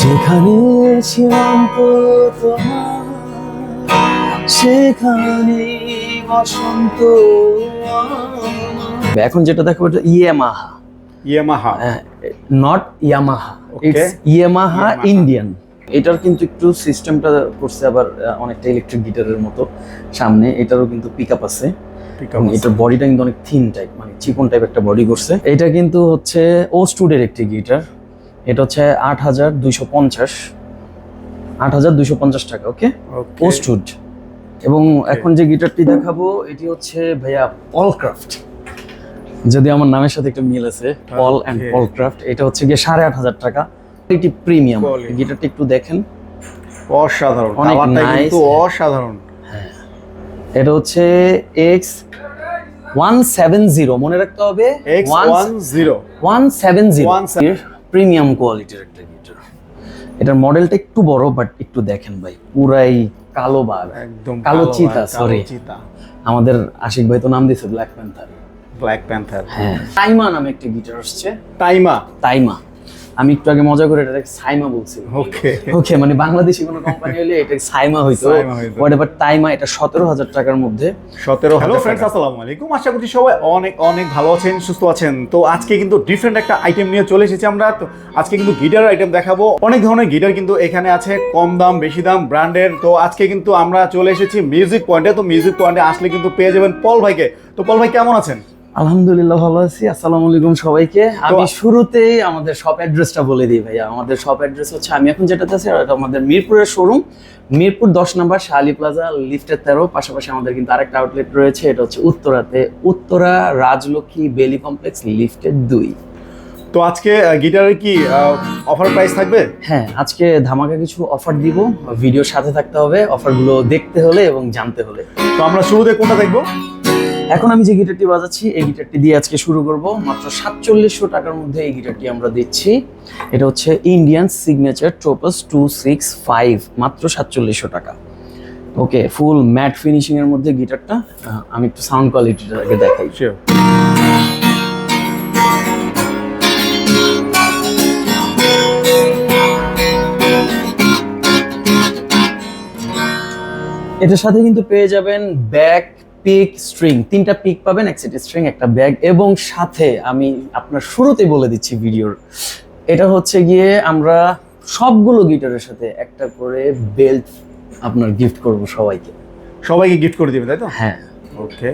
যেখানে ছিলাম তোমার সেখানে বসন্ত এখন যেটা দেখো এটা Yamaha. Yamaha. Not Yamaha it's Yamaha Indian এটার কিন্তু একটু সিস্টেমটা করছে আবার অনেকটা ইলেকট্রিক গিটারের মতো সামনে এটারও কিন্তু পিক আপ আছে। এটার বডিটা কিন্তু অনেক থিন টাইপ মানে চিকন টাইপ একটা বডি করছে। এটা কিন্তু হচ্ছে ও স্টুডের একটি গিটার এটা হচ্ছে আট হাজার দুইশো পঞ্চাশ। আট হাজার দুইশো পঞ্চাশ টাকা ওকে ও স্টুড এবং এখন যে গিটারটি দেখাবো এটি হচ্ছে ভাইয়া পলক্রাফট যদি আমার নামের সাথে একটু মিল আছে পল অ্যান্ড. পলক্রাফট এটা হচ্ছে গিয়ে সাড়ে আট হাজার টাকা। এটি প্রিমিয়াম গিটারটি একটু দেখেন। অসাধারণ। অনেক কিন্তু হ্যাঁ। এটা হচ্ছে এক্স ওয়ান সেভেন জিরো। মনে রাখতে হবে X one zero. One seven zero. 17 premium কোয়ালিটির একটা গিটার এটার মডেলটা একটু বড় বাট একটু দেখেন ভাই পুরাই কালো বার একদম কালো চিতা, সরি চিতা। আমাদের আশিক ভাই তো নাম দিয়েছে ব্ল্যাক প্যান্থার ব্ল্যাক প্যান্থার হ্যাঁ। টাইমা নামে একটা গিটার আসছে। টাইমা তাইমা। আমি একটু আগে মজা করে এটা সাইমা বলছি ওকে। ওকে মানে বাংলাদেশি কোনো কোম্পানি হলে এটা সাইমা হইতো। হোয়াট এভার তাইমা এটা সতেরো হাজার টাকার মধ্যে। সতেরো হ্যালো ফ্রেন্ডস আসসালামু আলাইকুম। আশা করছি সবাই অনেক অনেক ভালো আছেন সুস্থ আছেন। তো আজকে কিন্তু ডিফারেন্ট একটা আইটেম নিয়ে চলে এসেছি আমরা। তো আজকে কিন্তু গিটার আইটেম দেখাবো। অনেক ধরনের গিটার কিন্তু এখানে আছে কম দাম বেশি দাম ব্র্যান্ডের। তো আজকে কিন্তু আমরা চলে এসেছি মিউজিক পয়েন্টে তো মিউজিক পয়েন্টে আসলে কিন্তু পেয়ে যাবেন পল ভাইকে। তো পল ভাই কেমন আছেন? আলহামদুলিল্লাহ ভালো আছি আসসালামু আলাইকুম সবাইকে। আমি শুরুতেই আমাদের শপ অ্যাড্রেসটা বলে দিই ভাইয়া। আমাদের শপ অ্যাড্রেস হচ্ছে আমি এখন যেটাতে আছি এটা আমাদের মিরপুরের শোরুম মিরপুর দশ নম্বর শালি প্লাজা লিফটের তেরো। পাশাপাশি আমাদের কিন্তু আরেকটা আউটলেট রয়েছে এটা হচ্ছে উত্তরাতে উত্তরা রাজলক্ষ্মী বেলি কমপ্লেক্স লিফটের দুই। তো আজকে গিটারের কি অফার প্রাইস থাকবে? হ্যাঁ আজকে ধামাকা কিছু অফার দিব ভিডিওর সাথে থাকতে হবে অফারগুলো দেখতে হলে এবং জানতে হলে। তো আমরা শুরুতে কোনটা দেখব? এখন আমি যে গিটারটি বাজাচ্ছি এই গিটারটি দিয়ে আজকে শুরু করব। মাত্র সাতচল্লিশশো টাকার মধ্যে এই গিটারটি আমরা দিচ্ছি। এটা হচ্ছে Indian signature topaz two six five মাত্র সাতচল্লিশশো টাকা। ওকে ফুল ম্যাট ফিনিশিং এর মধ্যে গিটারটা। আমি একটু সাউন্ড কোয়ালিটিটা আগে দেখাই। এটার সাথে কিন্তু পেয়ে যাবেন ব্যাক পিক স্ট্রিং তিনটা পিক পাবেন এক সেট স্ট্রিং একটা ব্যাগ এবং সাথে আমি আপনার শুরুতে বলে দিচ্ছি ভিডিওর। এটা হচ্ছে গিয়ে আমরা সবগুলো গিটারের সাথে একটা করে বেল্ট আপনার গিফট করব সবাইকে। সবাইকে গিফট করে দিবে তাই তো? হ্যাঁ। ওকে।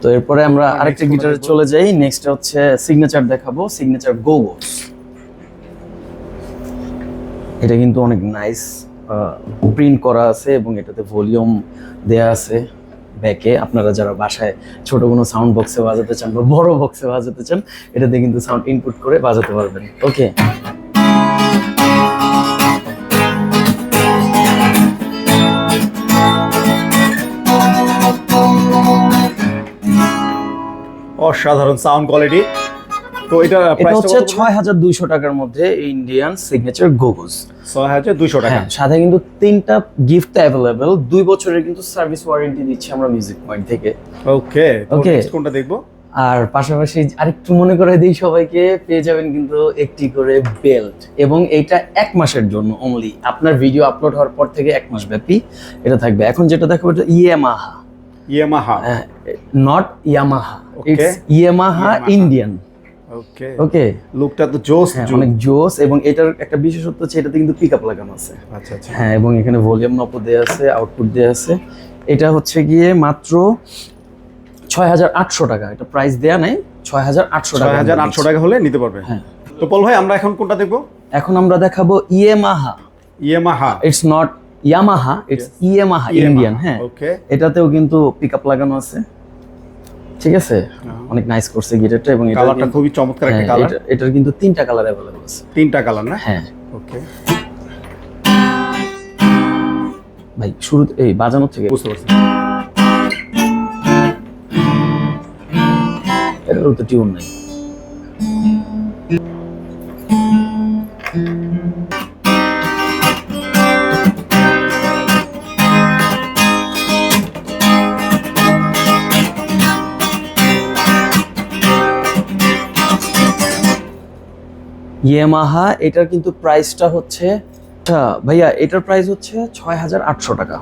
তো এরপরে আমরা আর আরেকটা গিটারে চলে যাই। নেক্সট হচ্ছে সিগনেচার দেখাবো সিগনেচার গোগোস এটা কিন্তু অনেক নাইস প্রিন্ট করা আছে এবং এটাতে ভলিউম দেয়া আছে। ব্যাকে আপনারা যারা বাসায় ছোট কোনো সাউন্ড বক্সে বাজাতে চান বা বড় বক্সে বাজাতে চান, এটাতে কিন্তু সাউন্ড ইনপুট করে বাজাতে পারবেন। ওকে অসাধারণ সাউন্ড কোয়ালিটি তো এটা হচ্ছে ছয় হাজার দুইশো টাকার মধ্যে ইন্ডিয়ান সিগনেচার গোগোস ছয় হাজার দুইশো টাকা। হ্যাঁ সাথে কিন্তু তিনটা গিফট অ্যাভেলেবেল দুই বছরের কিন্তু সার্ভিস ওয়ারেন্টি দিচ্ছি আমরা মিউজিক পয়েন্ট থেকে। ওকে Okay. কোনটা দেখব? আর পাশাপাশি আরেকটু মনে করে দিই সবাইকে পেয়ে যাবেন কিন্তু একটি করে বেল্ট এবং এটা এক মাসের জন্য অনলি আপনার ভিডিও আপলোড হওয়ার পর থেকে এক মাস ব্যাপী এটা থাকবে। এখন যেটা দেখাবো এটা Yamaha Yamaha not Yamaha. It's Yamaha Indian okay okay লুকটা তো জোস হ্যাঁ অনেক জোস এবং এটার একটা বিশেষত্ব হচ্ছে এটাতে কিন্তু পিক আপ লাগানো আছে। আচ্ছা আচ্ছা। হ্যাঁ এবং এখানে ভলিউম দেওয়া আছে আউটপুট দেওয়া আছে। এটা হচ্ছে গিয়ে মাত্র ছয় হাজার আটশো টাকা। এটা প্রাইস দেয়া নেই ছয় হাজার আটশো টাকা হাজার আটশো টাকা হলে নিতে পারবে। হ্যাঁ। তো পল ভাই আমরা এখন কোনটা দেখব? এখন আমরা দেখাবো Yamaha Yamaha it's not Yamaha it's Yamaha Indian হ্যাঁ। ওকে এটাতেও কিন্তু পিক আপ লাগানো আছে। ঠিক আছে? অনেক নাইস করছে গিটারটা এবং কালারটা খুবই চমৎকার একটা কালার এটার কিন্তু তিনটা কালার अवेलेबल আছে। তিনটা কালার না? হ্যাঁ। ওকে ভাই শুরু এই বাজানোর থেকে বুঝতে পারছি। এটার তো টিউন নাই। ইয়ামাহা এটার কিন্তু প্রাইসটা হচ্ছে আচ্ছা ভাইয়া এটার প্রাইস হচ্ছে ছয় হাজার আটশো টাকা।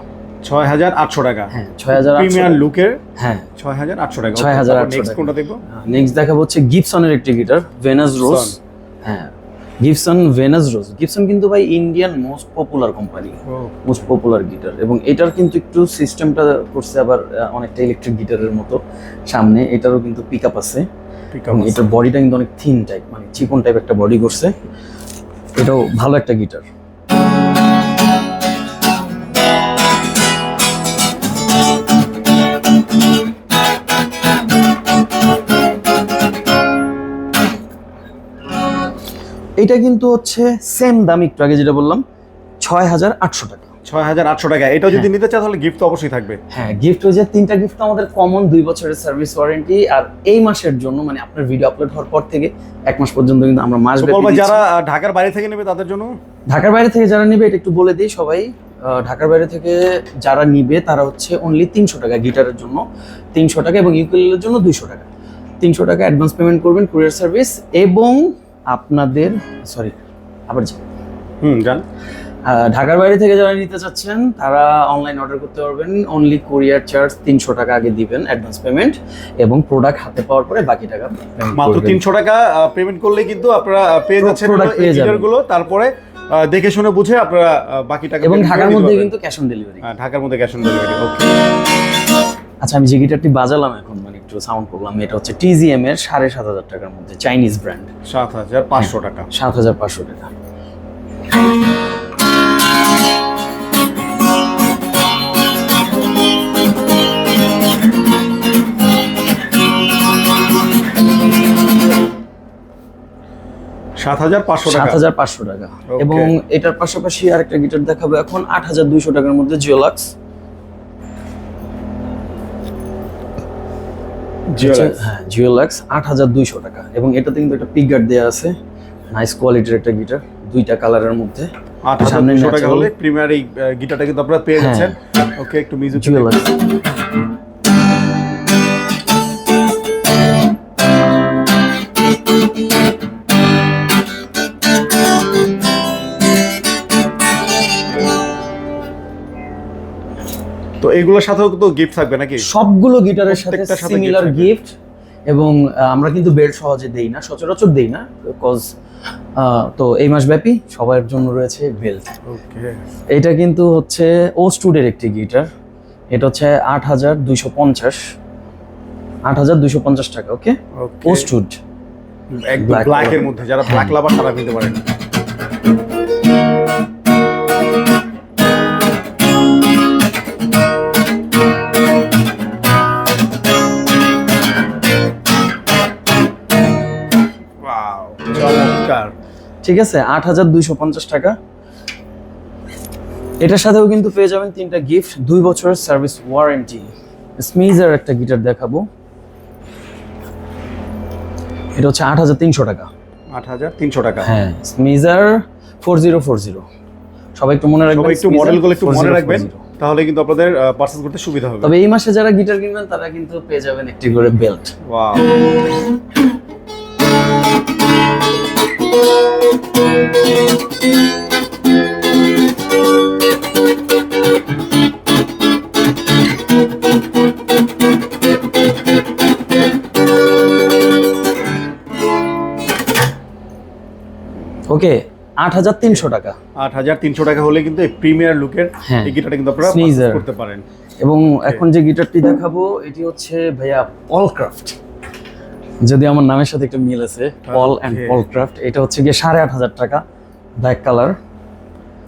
ছয় হাজার আটশো টাকা। হ্যাঁ ছয় হাজার প্রিমিয়ার লুকের হ্যাঁ। ছয় হাজার আটশো টাকা 6,800 নেক্সট টাকা। কোনটা দেখব? নেক্সট দেখাবো হচ্ছে গিবসনের একটি গিটার ভেনাস রোজ। হ্যাঁ গিবসন ভেনাস রোজ গিবসন কিন্তু ভাই Indian most popular company most popular guitar. এবং এটার কিন্তু একটু সিস্টেমটা করছে আবার অনেকটা ইলেকট্রিক গিটারের মতো সামনে এটারও কিন্তু পিক আপ আছে। এটার বডিটা কিন্তু অনেক থিন টাইপ মানে চিকন টাইপ একটা বডি করছে। এটাও ভালো একটা গিটার এটা কিন্তু হচ্ছে সেম দাম একটু আগে যেটা বললাম ছয় হাজার আটশো টাকা। ছয় হাজার আটশো টাকা। এটাও যদি নিতে চাও তাহলে গিফট অবশ্যই থাকবে। হ্যাঁ গিফট হয়েছে তিনটা গিফট আমাদের কমন দুই বছরের সার্ভিস ওয়ারেন্টি আর এই মাসের জন্য মানে আপনার ভিডিও আপলোড হওয়ার পর থেকে এক মাস পর্যন্ত কিন্তু আমরা মাস যারা ঢাকার বাইরে থেকে নেবে তাদের জন্য? ঢাকার বাইরে থেকে যারা নিবে এটা একটু বলে দিই সবাই ঢাকার বাইরে থেকে যারা নিবে তারা হচ্ছে অনলি তিনশো টাকা গিটারের জন্য। তিনশো টাকা এবং ইউকুলেলের জন্য দুইশো টাকা। তিনশো টাকা অ্যাডভান্স পেমেন্ট করবেন কুরিয়ার সার্ভিস এবং আপনাদের সরি আবার হুম জান ঢাকার বাইরে থেকে যারা নিতে চাচ্ছেন তারা অনলাইন অর্ডার করতে পারবেন। অনলি কোরিয়ার চার্জ তিনশো টাকা আগে দিবেন অ্যাডভান্স পেমেন্ট এবং প্রোডাক্ট হাতে পাওয়ার পরে বাকি টাকা মাত্র তিনশো টাকা পেমেন্ট করলে কিন্তু আপনারা পেয়ে যাচ্ছেন product পেয়ে যাবেন। গুলো। তারপরে দেখে শুনে বুঝে আপনারা বাকি টাকা এবং ঢাকার মধ্যে কিন্তু ক্যাশ অন ডেলিভারি হ্যাঁ, ঢাকার মধ্যে ক্যাশ অন ডেলিভারি ওকে আচ্ছা আমি যে গিটারটি বাজালাম এখন মানে একটু সাউন্ড করলাম এটা হচ্ছে টিজিএম এর সাড়ে সাত হাজার টাকার মধ্যে চাইনিজ ব্র্যান্ড সাত হাজার পাঁচশো টাকা। সাত হাজার পাঁচশো টাকা। সাত হাজার পাঁচশো সাত হাজার পাঁচশো টাকা। এবং এটার পাশাপাশি আরেকটা গিটার দেখাবো এখন আট হাজার দুইশো টাকার মধ্যে জিওলাক্স। Geolax। হ্যাঁ জিওলাক্স আট হাজার দুইশো টাকা। এবং এটাতে কিন্তু একটা পিক গার্ড দেওয়া আছে নাইস কোয়ালিটির একটা গিটার দুইটা কালারের মধ্যে। সামনে টাকা হলে প্রিমিয়ার এই গিটারটা কিন্তু আপনারা পেয়ে হ্যাঁ। যাচ্ছেন। ওকে একটু মিউজিক জিওলাক্স। তো এগুলোর সাথেও তো গিফট থাকবে নাকি? সবগুলো গিটারের সাথে সিমিলার গিফট এবং আমরা কিন্তু বেল্ট সহজে দেই না সচরাচর দেই না বিকজ তো এই মাস ব্যাপী সবার জন্য রয়েছে বেল্ট ওকে এটা কিন্তু হচ্ছে ও স্টুডের একটি গিটার এটা হচ্ছে আট হাজার দুইশো পঞ্চাশ। আট হাজার দুইশো পঞ্চাশ টাকা ওকে ও স্টুড একদম Black ব্ল্যাক এর মধ্যে যারা। ব্ল্যাক লাভার তারা নিতে পারেন। ঠিক আছে? আট হাজার দুইশো পঞ্চাশ টাকা। এটার সাথেও কিন্তু পেয়ে যাবেন তিনটা গিফট দুই বছরের সার্ভিস ওয়ারেন্টি স্মিজার একটা গিটার দেখাবো। এটা হচ্ছে আট হাজার তিনশো টাকা। আট হাজার তিনশো টাকা। হ্যাঁ স্মিজার ফোর জিরো ফোর জিরো সবাই একটু মনে রাখবেন একটু মডেলগুলো একটু মনে রাখবেন তাহলে কিন্তু আপনাদের পারচেজ করতে সুবিধা হবে। তবে এই মাসে যারা গিটার কিনবেন তারা কিন্তু পেয়ে যাবেন একটি করে বেল্ট ওয়াও ওকে আট হাজার তিনশো টাকা। আট হাজার তিনশো টাকা হলে কিন্তু এই প্রিমিয়ার লুকের হ্যাঁ। এই গিটারটা কিন্তু আপনারা করতে পারেন। এবং এখন যে গিটারটি দেখাবো এটি হচ্ছে ভাইয়া পলক্রাফট যদি আমার নামের সাথে একটু মিল আছে পল অ্যান্ড Okay. পলক্রাফট এটা হচ্ছে গিয়ে সাড়ে আট হাজার টাকা black colour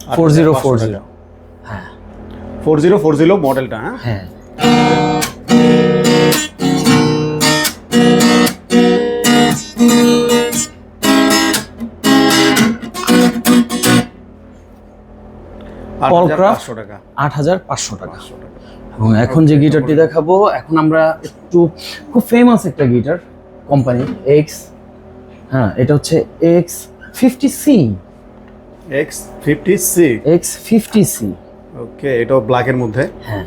four zero four zero হ্যাঁ ফোর জিরো ফোর জিরো মডেলটা হ্যাঁ? আট হাজার পাঁচশো টাকা। পাঁচশো এবং এখন যে গিটারটি দেখাবো এখন আমরা একটু খুব ফেমাস একটা গিটার কোম্পানি এক্স হ্যাঁ এটা হচ্ছে X fifty C X fifty C X fifty C okay এটাও ব্ল্যাকের মধ্যে? হ্যাঁ।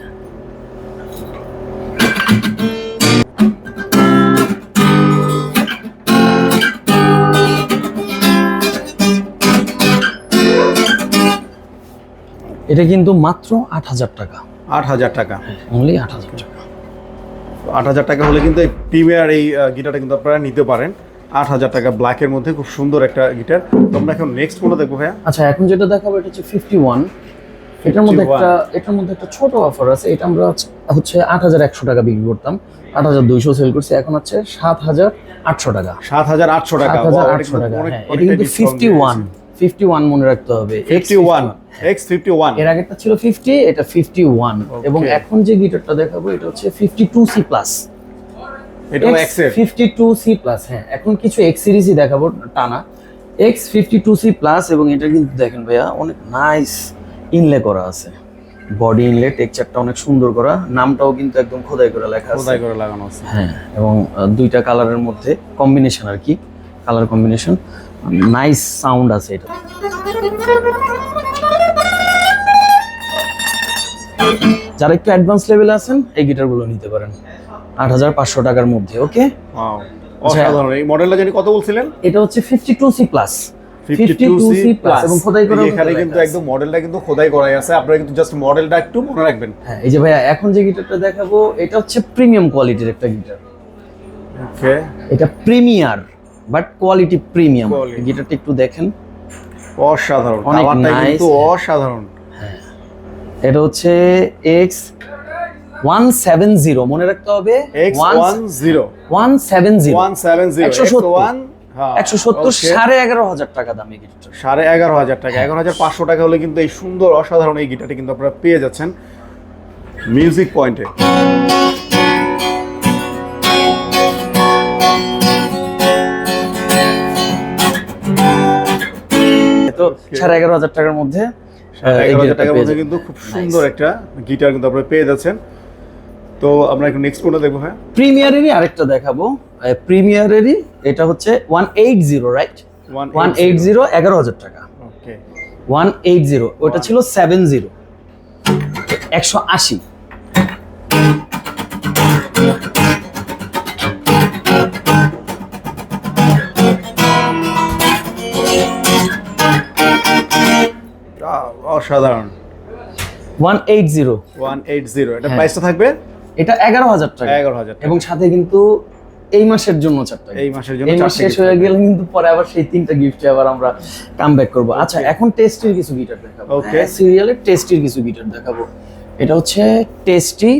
এটা কিন্তু মাত্র আট হাজার টাকা। আট হাজার টাকা। হ্যাঁ, অনলি আট হাজার টাকা। আট হাজার টাকা হলে কিন্তু এই প্রিমিয়ার এই গিটারটা কিন্তু আপনারা নিতে পারেন। আট হাজার টাকা ব্ল্যাকের মধ্যে খুব সুন্দর একটা গিটার। তোমরা এখন নেক্সট কোনটা দেখব ভাইয়া? আচ্ছা এখন যেটা দেখাবো এটা হচ্ছে ফিফটি ওয়ান এটার মধ্যে একটা এটার মধ্যে একটা ছোট অফার আছে। এটা আমরা হচ্ছে- আট হাজার একশো টাকা বিক্রি করতাম। আট হাজার দুইশো সেল করছি। এখন হচ্ছে সাত হাজার আটশো টাকা। সাত হাজার আটশো টাকা। আটশো টাকা। হ্যাঁ এটা কিন্তু ফিফটি ওয়ান ফিফটি ওয়ান মনে রাখতে হবে। ফিফটি ওয়ান এক্স ফিফটি ওয়ানের আগেরটা ছিল ফিফটি এটা ফিফটি ওয়ান এবং এখন যে গিটারটা দেখাবো এটা হচ্ছে ফিফটি টু সি প্লাস এটা ফিফটি টু সি প্লাস হ্যাঁ। এখন কিছু এক্স সিরিজই দেখাবো টানা। X fifty two C plus এবং এটা কিন্তু দেখেন ভাইয়া অনেক নাইস ইনলে করা আছে। বডি ইনলে টেক্সচারটা অনেক সুন্দর করা। নামটাও কিন্তু একদম খোদাই করে লেখা আছে। খোদাই করে লাগানো আছে। হ্যাঁ এবং দুইটা কালারের মধ্যে কম্বিনেশন আর কি। কালার কম্বিনেশন নাইস সাউন্ড আছে এটা। যারা একটু অ্যাডভান্স লেভেলে আছেন এই গিটারগুলো নিতে পারেন। আট হাজার পাঁচশো টাকার মধ্যে ওকে অসাধারণ। এই মডেলটা জানি কত বলছিলেন? এটা হচ্ছে ফিফটি টু সি প্লাস এবং খোদাই করা এখানে কিন্তু একদম মডেলটা কিন্তু খোদাই করাই আছে। আপনারা কিন্তু জাস্ট মডেলটা একটু মনে রাখবেন। হ্যাঁ এই যে ভাইয়া এখন যে গিটারটা দেখাবো এটা হচ্ছে প্রিমিয়াম কোয়ালিটির একটা গিটার ওকে এটা প্রিমিয়ার বাট কোয়ালিটি প্রিমিয়াম। গিটারটা একটু দেখেন। অসাধারণ। অনেক কিন্তু। অসাধারণ। এটা হচ্ছে এক্স ওয়ান সেভেন জিরো মনে রাখতে হবে X one zero one seven zero one seven zero একশো ওয়ান হ্যাঁ, একশো সত্তর সাড়ে এগারো হাজার টাকা দামি গিটারটা সাড়ে এগারো হাজার টাকা। এগারো হাজার পাঁচশো টাকা হলে কিন্তু এই সুন্দর অসাধারণ এই গিটারটি কিন্তু আপনারা পেয়ে যাচ্ছেন মিউজিক পয়েন্টে তো সাড়ে এগারো হাজার টাকার মধ্যে গিটারটা টাকার মধ্যে কিন্তু খুব সুন্দর একটা গিটার কিন্তু আপনারা পেয়ে যাচ্ছেন। তো আমরা একটু নেক্সট কোনটা দেখব হ্যাঁ? প্রিমিয়ারেরই আরেকটা দেখাবো। প্রিমিয়ারেরই এটা হচ্ছে one eight zero right one eight zero এগারো হাজার টাকা। ওকে ওয়ান এইট জিরো ওটা ছিল সেভেন জিরো একশো আশি। অসাধারণ। One eight zero. One eight zero এটা হ্যাঁ। প্রাইসটা থাকবে? এটা এগারো হাজার টাকা। এগারো হাজার টাকা। এবং সাথে কিন্তু এই মাসের জন্য চারটা এই মাসের জন্য এই মাস শেষ হয়ে গেলে কিন্তু পরে আবার সেই তিনটা গিফটে আবার আমরা কাম ব্যাক করব আচ্ছা এখন টেস্টির কিছু গিটার দেখাবো। Okay. সিরিয়ালের টেস্টির কিছু গিটার দেখাবো। এটা হচ্ছে টেস্টি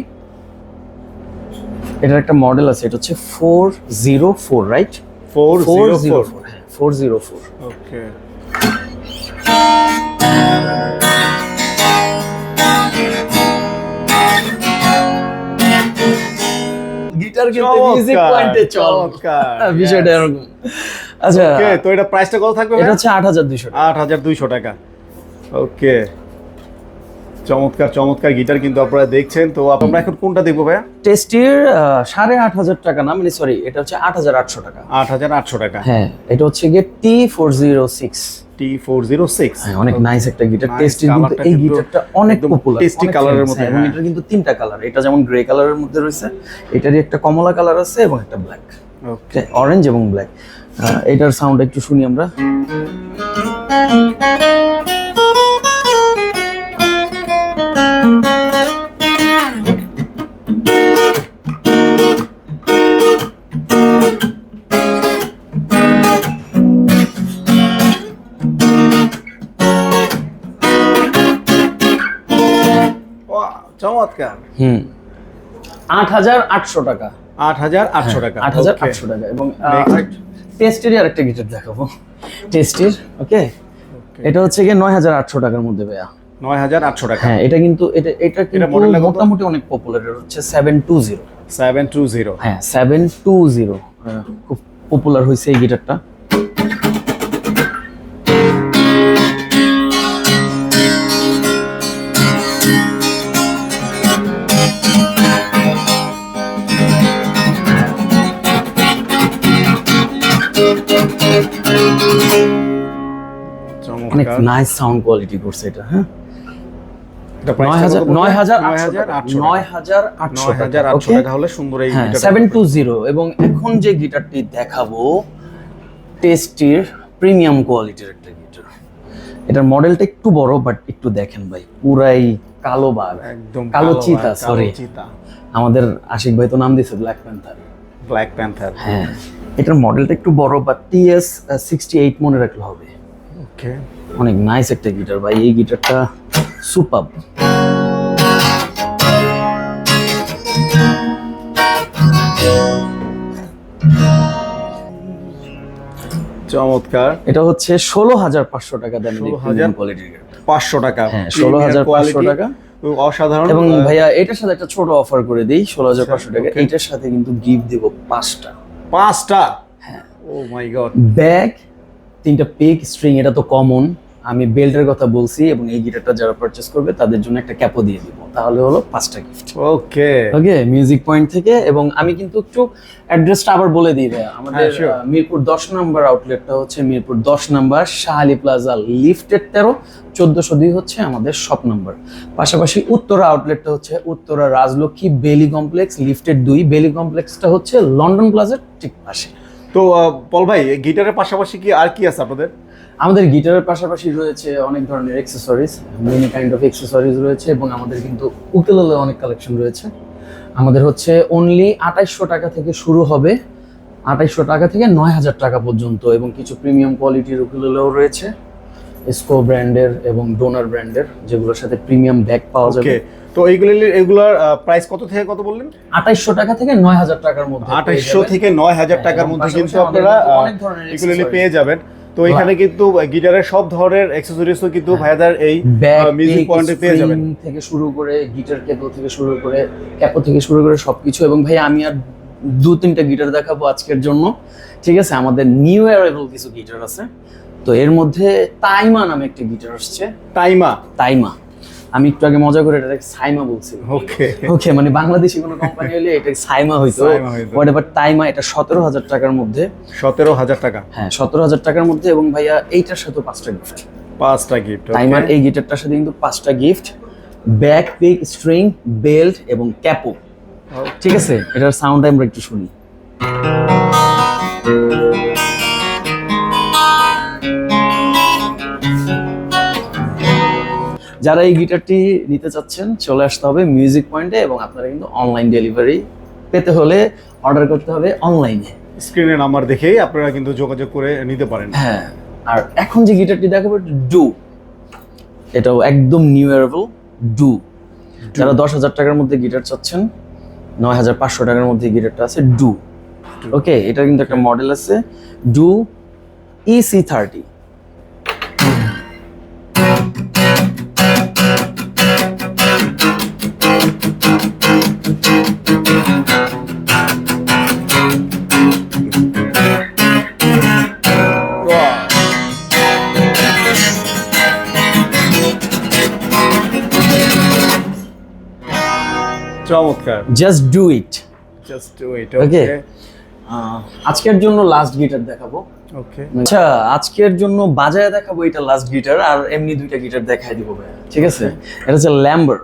এটার একটা মডেল আছে এটা হচ্ছে four zero four right four four zero four four zero four okay কিন্তু মিউজিক পয়েন্টে চমৎকার, বিষয়টা এরকম। আচ্ছা ওকে তো এটা প্রাইসটা কত থাকবে এটা হচ্ছে আট হাজার দুইশো আট হাজার দুইশো টাকা। ওকে চমৎকার চমৎকার গিটার কিন্তু আপনারা দেখছেন। তো আমরা এখন কোনটা দেখব ভাইয়া? টেস্টির সাড়ে আট হাজার টাকা না মানে সরি এটা হচ্ছে আট হাজার আটশো টাকা। আট হাজার আটশো টাকা। হ্যাঁ এটা হচ্ছে গিয়ে T four zero six T four zero six হ্যাঁ অনেক নাইস একটা গিটার। টেস্টির কিন্তু এই গিটারটা অনেক পপুলার colour এর মধ্যে, এবং হ্যাঁ। এটা কিন্তু তিনটা কালার এটা যেমন গ্রে কালারের মধ্যে রয়েছে এটারই একটা কমলা কালার আছে এবং একটা ব্ল্যাক ওকে অরেঞ্জ এবং ব্ল্যাক এটার সাউন্ড একটু শুনি আমরা। হুম। আট হাজার আটশো টাকা। আট হাজার আটশো টাকা। হ্যাঁ, আট হাজার আটশো টাকা। এবং. টেস্টেরই আরেকটা গিটার দেখাবো। টেস্টির ওকে এটা হচ্ছে গিয়ে নয় হাজার আটশো টাকার মধ্যে ভাইয়া। নয় হাজার আটশো টাকা। হ্যাঁ এটা কিন্তু এটা এটা কিন্তু মোটামুটি অনেক পপুলার এটা হচ্ছে seven two zero seven two zero হ্যাঁ সেভেন টু জিরো খুব পপুলার হয়েছে এই গিটারটা। এই হ্যাঁ গিটারটা সেভেন টু জিরো এবং এখন যে গিটারটি দেখাবো টেস্টির প্রিমিয়াম কোয়ালিটির একটা গিটার। এটার মডেলটা একটু বড় বাট একটু দেখেন ভাই পুরাই কালো বাঘ একদম কালো চিতা। চিতা। আমাদের আশিক ভাই তো নাম দিয়েছে ব্ল্যাক প্যান্থার ব্ল্যাক প্যান্থার হ্যাঁ এটার মডেলটা একটু বড় বাট টিএস সিক্সটি এইট মনে রাখলে হবে। ওকে অনেক নাইস একটা গিটার ভাই এই গিটারটা সুপার চমৎকার। এটা হচ্ছে ষোলো হাজার পাঁচশো টাকা দামের 16,000 কোয়ালিটির পাঁচশো টাকা। হ্যাঁ, 16,500 Quality, টাকা। অসাধারণ এবং ভাইয়া এটার সাথে একটা ছোট অফার করে দিই ষোলো হাজার পাঁচশো টাকা. এইটার সাথে কিন্তু গিফট দেব পাঁচটা। পাঁচটা? হ্যাঁ। ও মাই গড ব্যাগ তিনটা পিক স্ট্রিং এটা তো কমন আমি বেল্টের কথা বলছি এবং এই গিটারটা যারা পারচেস করবে তাদের জন্য একটা ক্যাপও দিয়ে দিব। তাহলে হলো পাঁচটা gift okay okay music point থেকে এবং আমি কিন্তু একটু অ্যাড্রেসটা আবার বলে দিই। আমাদের হ্যাঁ. আহ, মিরপুর দশ নম্বর আউটলেটটা হচ্ছে মিরপুর দশ নম্বর শাহ আলী প্লাজা লিফটের তেরো চোদ্দশো দুই হচ্ছে আমাদের শপ নাম্বার পাশাপাশি উত্তরা আউটলেটটা হচ্ছে উত্তরা রাজলক্ষ্মী বেলি কমপ্লেক্স লিফটের দুই বেলি কমপ্লেক্সটা হচ্ছে লন্ডন প্লাজার ঠিক পাশে। তো পল ভাই গিটারের পাশাপাশি কি আর কি আছে আপনাদের? আমাদের গিটারের পাশাপাশি রয়েছে অনেক ধরনের accessories many kind of accessories রয়েছে এবং আমাদের কিন্তু উকেলেলে অনেক কালেকশন রয়েছে। আমাদের হচ্ছে অনলি আঠাইশশো টাকা থেকে শুরু হবে আঠাইশশো টাকা থেকে নয় হাজার টাকা পর্যন্ত এবং কিছু প্রিমিয়াম কোয়ালিটির উকেলেলেও রয়েছে স্কো ব্র্যান্ডের এবং ডোনার ব্র্যান্ডের যেগুলোর সাথে প্রিমিয়াম ব্যাগ পাওয়া যাবে। তো এইগুলো এগুলার প্রাইস কত থেকে কত বললেন? আঠাইশশো টাকা থেকে নয় হাজার টাকার মধ্যে আঠাইশশো থেকে নয় হাজার হ্যাঁ, টাকার মধ্যে কিন্তু আপনারা অনেক ধরনের এগুলো পেয়ে যাবেন। তো এখানে কিন্তু গিটারের সব ধরনের অ্যাক্সেসরিজও কিন্তু ভাইদার এই মিউজিক পয়েন্টে পেয়ে যাবেন। থেকে শুরু করে গিটার কেবল থেকে শুরু করে ক্যাপো থেকে শুরু করে সবকিছু। এবং ভাই আমি আর দু তিনটা গিটার দেখাবো আজকের জন্য। ঠিক আছে? আমাদের নিউ অ্যারাইভাল কিছু গিটার আছে। তো এর মধ্যে তাইমা নামে একটা গিটার আসছে। তাইমা তাইমা আমি একটু আগে মজা করে এটা সাইমা বলছি ওকে। ওকে মানে বাংলাদেশি কোনো কোম্পানি হলে এটা সাইমা হইতো। হোয়াট এভার তাইমা এটা সতেরো হাজার টাকার মধ্যে। সতেরো হাজার টাকা। হ্যাঁ সতেরো হাজার টাকার মধ্যে এবং ভাইয়া এইটার সাথে পাঁচটা গিফট পাঁচটা গিফট টাইমার এই গিটারটার সাথে কিন্তু পাঁচটা gift back pick string belt এবং ক্যাপো ঠিক আছে? এটার সাউন্ড আমরা একটু শুনি। যারা এই গিটারটি নিতে চাচ্ছেন চলে আসতে হবে মিউজিক পয়েন্টে এবং আপনারা কিন্তু অনলাইন ডেলিভারি পেতে হলে অর্ডার করতে হবে অনলাইনে স্ক্রিনে নাম্বার দেখেই আপনারা কিন্তু যোগাযোগ করে নিতে পারেন। হ্যাঁ আর এখন যে গিটারটি দেখাবো ডু। এটাও একদম নিউ অ্যারাইভাল ডু। যারা দশ হাজার টাকার মধ্যে গিটার চাচ্ছেন নয় হাজার পাঁচশো টাকার মধ্যে গিটারটা আছে ডু। ওকে এটা কিন্তু একটা মডেল আছে E ডু ইসি থার্টি চমৎকার just do it just wait Okay. Okay আজকের জন্য লাস্ট গিটার দেখাবো। ওকে আচ্ছা আজকের জন্য বাজায় দেখাবো এটা লাস্ট গিটার আর এমনি দুইটা গিটার দেখাই দিব ভাই ঠিক আছে? এটা হচ্ছে ল্যাম্বার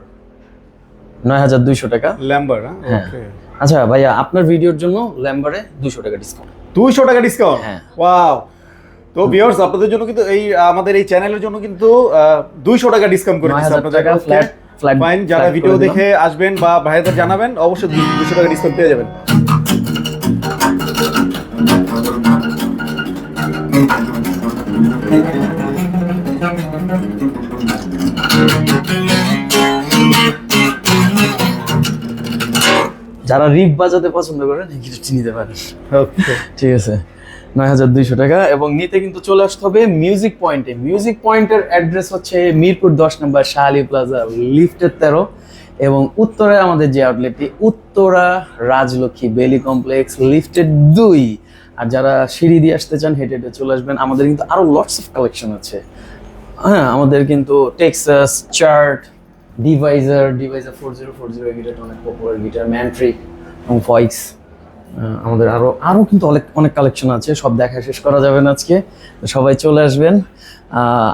নয় হাজার দুইশো টাকা। ল্যাম্বার হ্যাঁ। ওকে আচ্ছা ভাইয়া আপনার ভিডিওর জন্য ল্যাম্বারে দুশো টাকা ডিসকাউন্ট দুইশো টাকা ডিসকাউন্ট হ্যাঁ। ওয়াও তো ভিউয়ার্স আপনাদের জন্য কিন্তু এই আমাদের এই চ্যানেলের জন্য কিন্তু দুইশো টাকা ডিসকাউন্ট করে দিচ্ছে 9,000 আপনাদের টাকা flat- ফাইন যারা ভিডিও দেখে আসবেন বা ভাইদের জানাবেন অবশ্যই দুশো টাকা ডিসকাউন্ট পেয়ে যাবেন। যারা রিপ বাজাতে পছন্দ করেন গিটারটি নিতে পারেন। ওকে ঠিক আছে। নয় হাজার দুইশো টাকা, এবং নিতে কিন্তু চলে আসতে হবে মিউজিক পয়েন্টে মিউজিক পয়েন্টের অ্যাড্রেস হচ্ছে মিরপুর দশ নম্বর শাহালি প্লাজা লিফটের তেরো। এবং উত্তরায় আমাদের যে আউটলেটটি উত্তরা রাজলক্ষ্মী বেলি কমপ্লেক্স লিফটের দুই। আর যারা সিঁড়ি দিয়ে আসতে চান, হেঁটে হেঁটে চলে আসবেন। আমাদের কিন্তু আরও লটস অফ কালেকশন আছে। হ্যাঁ আমাদের কিন্তু Texas chart Deviser Deviser four zero four zero guitar অনেক পপুলার গিটার ম্যান্ট্রিক এবং ফয়েক্স আমাদের আরও আরও কিন্তু অনেক অনেক কালেকশন আছে। সব দেখা শেষ করা যাবে না আজকে। সবাই চলে আসবেন।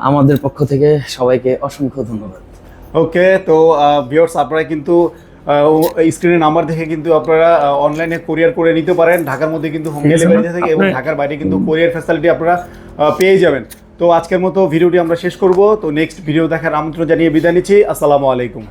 আমাদের পক্ষ থেকে সবাইকে অসংখ্য ধন্যবাদ। ওকে তো ভিউয়ার্স আপনারা কিন্তু স্ক্রিনে নাম্বার দেখে কিন্তু আপনারা অনলাইনে কোরিয়ার করে নিতে পারেন। ঢাকার মধ্যে কিন্তু হোম ডেলিভারি থেকে এবং ঢাকার বাইরে কিন্তু কোরিয়ার ফ্যাসিলিটি আপনারা পেয়ে যাবেন। তো আজকের মতো ভিডিওটি আমরা শেষ করব। তো নেক্সট ভিডিও দেখার আমন্ত্রণ জানিয়ে বিদায় নিচ্ছি। আসসালামু আলাইকুম।